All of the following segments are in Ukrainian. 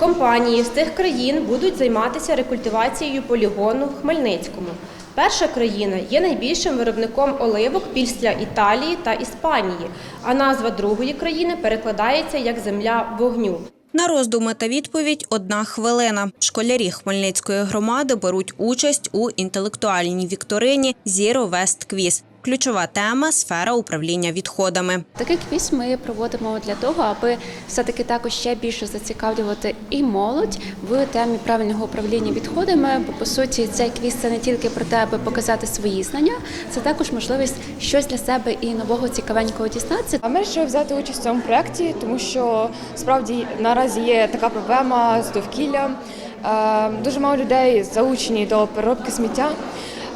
Компанії з цих країн будуть займатися рекультивацією полігону в Хмельницькому. Перша країна є найбільшим виробником оливок після Італії та Іспанії, а назва другої країни перекладається як земля вогню. На роздуми та відповідь одна хвилина. Школярі Хмельницької громади беруть участь у інтелектуальній вікторині Zero West Quiz. Ключова тема сфера управління відходами. Такий квіз ми проводимо для того, аби все-таки також ще більше зацікавлювати і молодь в темі правильного управління відходами. Бо по суті, цей квіз це не тільки про те, аби показати свої знання, це також можливість щось для себе і нового цікавенького дізнатися. А ми вирішили взяти участь в цьому проєкті, тому що справді наразі є така проблема з довкіллям. Е, Дуже мало людей залучені до переробки сміття,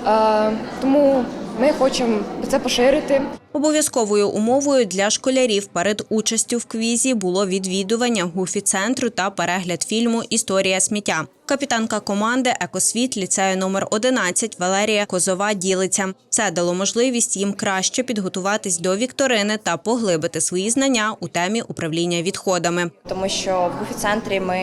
Е, тому ми хочемо це поширити. Обов'язковою умовою для школярів перед участю в квізі було відвідування гуфі-центру та перегляд фільму Історія сміття. Капітанка команди Екосвіт ліцею номер 11 Валерія Козова ділиться. Це дало можливість їм краще підготуватись до вікторини та поглибити свої знання у темі управління відходами. тому що в гуфі-центрі ми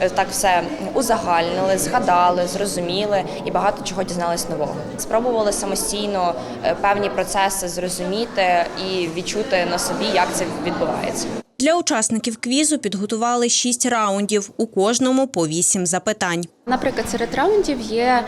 е, так все узагальнили, згадали, зрозуміли і багато чого дізнались нового. Спробували самостійно е, певні процеси зрозуміти і відчути на собі, як це відбувається. Для учасників квізу підготували шість раундів, у кожному по вісім запитань. Наприклад, серед раундів є е,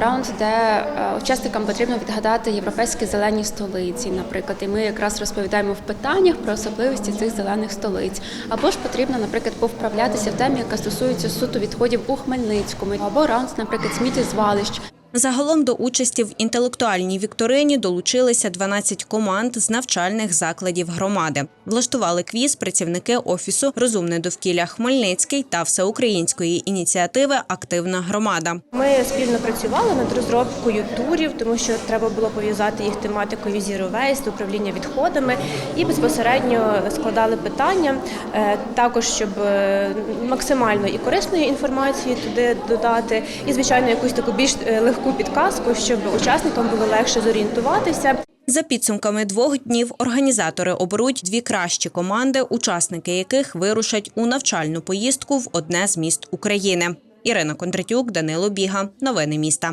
раунд, де е, учасникам потрібно відгадати європейські зелені столиці. Наприклад, і ми якраз розповідаємо в питаннях про особливості цих зелених столиць. Або ж потрібно, наприклад, повправлятися в темі, яка стосується суто відходів у Хмельницькому, або раунд, наприклад, сміттєзвалищ. Загалом до участі в інтелектуальній вікторині долучилися 12 команд з навчальних закладів громади. Влаштували квіз працівники офісу Розумне довкілля Хмельницький та всеукраїнської ініціативи Активна громада. Ми спільно працювали над розробкою турів, тому що треба було пов'язати їх тематикою Zero Waste, управління відходами, і безпосередньо складали питання, е, також щоб е, максимально і корисної інформації туди додати, і звичайно якусь таку більш е, легку підказку, щоб учасникам було легше зорієнтуватися. За підсумками двох днів організатори оберуть дві кращі команди, учасники яких вирушать у навчальну поїздку в одне з міст України. Ірина Кондратюк, Данило Біга. Новини міста.